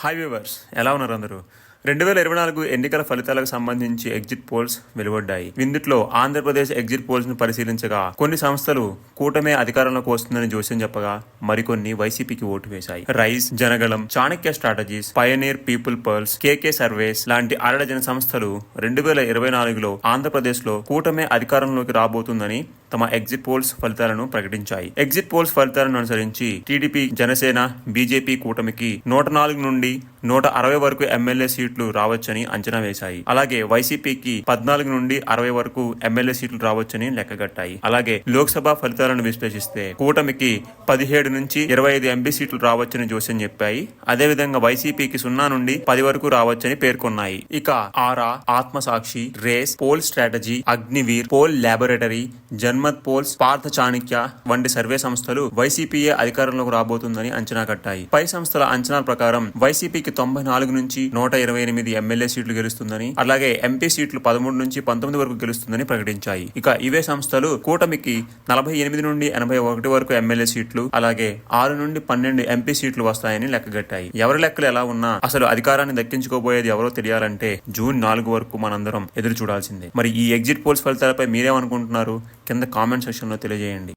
Hi viewers ఎలా ఉన్నారు అందరూ? రెండు వేల ఇరవై నాలుగు ఎన్నికల ఫలితాలకు సంబంధించి ఎగ్జిట్ పోల్స్ వెలువడ్డాయి. ఇందులో ఆంధ్రప్రదేశ్ ఎగ్జిట్ పోల్స్ను పరిశీలించగా కొన్ని సంస్థలు కూటమే అధికారంలోకి వస్తుందని జోస్యం చెప్పగా మరికొన్ని వైసీపీకి ఓటు వేశాయి. Rise Janagalam Chanakya strategies pioneer people pulse KK surveys లాంటి అరడజన సంస్థలు రెండు వేల ఇరవై నాలుగులో ఆంధ్రప్రదేశ్లో కూటమే అధికారంలోకి రాబోతుందని తమ ఎగ్జిట్ పోల్స్ ఫలితాలను ప్రకటించాయి. ఎగ్జిట్ పోల్స్ ఫలితాలను అనుసరించి టీడీపీ జనసేన బీజేపీ కూటమికి నూట నాలుగు నుండి నూట అరవై వరకు ఎమ్మెల్యే సీట్లు రావచ్చని అంచనా వేశాయి. అలాగే వైసీపీకి పద్నాలుగు నుండి అరవై వరకు ఎమ్మెల్యే సీట్లు రావచ్చని లెక్కగట్టాయి. అలాగే లోక్సభ ఫలితాలను విశ్లేషిస్తే కూటమికి పదిహేడు నుంచి ఇరవై ఐదు ఎంపీ సీట్లు రావచ్చని జోస్యం చెప్పాయి. అదేవిధంగా వైసీపీకి సున్నా నుండి పది వరకు రావచ్చని పేర్కొన్నాయి. ఇక Aaraa Atmasakshi race poll strategy Agniveer poll laboratory Janmat polls Partha Chanakya వంటి సర్వే సంస్థలు వైసీపీఏ అధికారంలోకి రాబోతుందని అంచనా కట్టాయి. పై సంస్థల అంచనాల ప్రకారం వైసీపీకి తొంభై నాలుగు నుంచి నూట ఇరవై ఎనిమిది ఎమ్మెల్యే సీట్లు గెలుస్తుందని అలాగే ఎంపీ సీట్లు పదమూడు నుంచి పంతొమ్మిది వరకు గెలుస్తుందని ప్రకటించాయి. ఇక ఇవే సంస్థలు కూటమికి నలభై ఎనిమిది నుండి ఎనభై ఒకటి వరకు ఎమ్మెల్యే సీట్లు అలాగే ఆరు నుండి పన్నెండు ఎంపీ సీట్లు వస్తాయని లెక్కగట్టాయి. ఎవరి లెక్కలు ఎలా ఉన్నా అసలు అధికారాన్ని దక్కించుకోబోయేది ఎవరో తెలియాలంటే జూన్ నాలుగు వరకు మనందరం ఎదురు చూడాల్సిందే. మరి ఈ ఎగ్జిట్ పోల్స్ ఫలితాలపై మీరేమనుకుంటున్నారు? కింద కామెంట్ సెక్షన్లో తెలియజేయండి.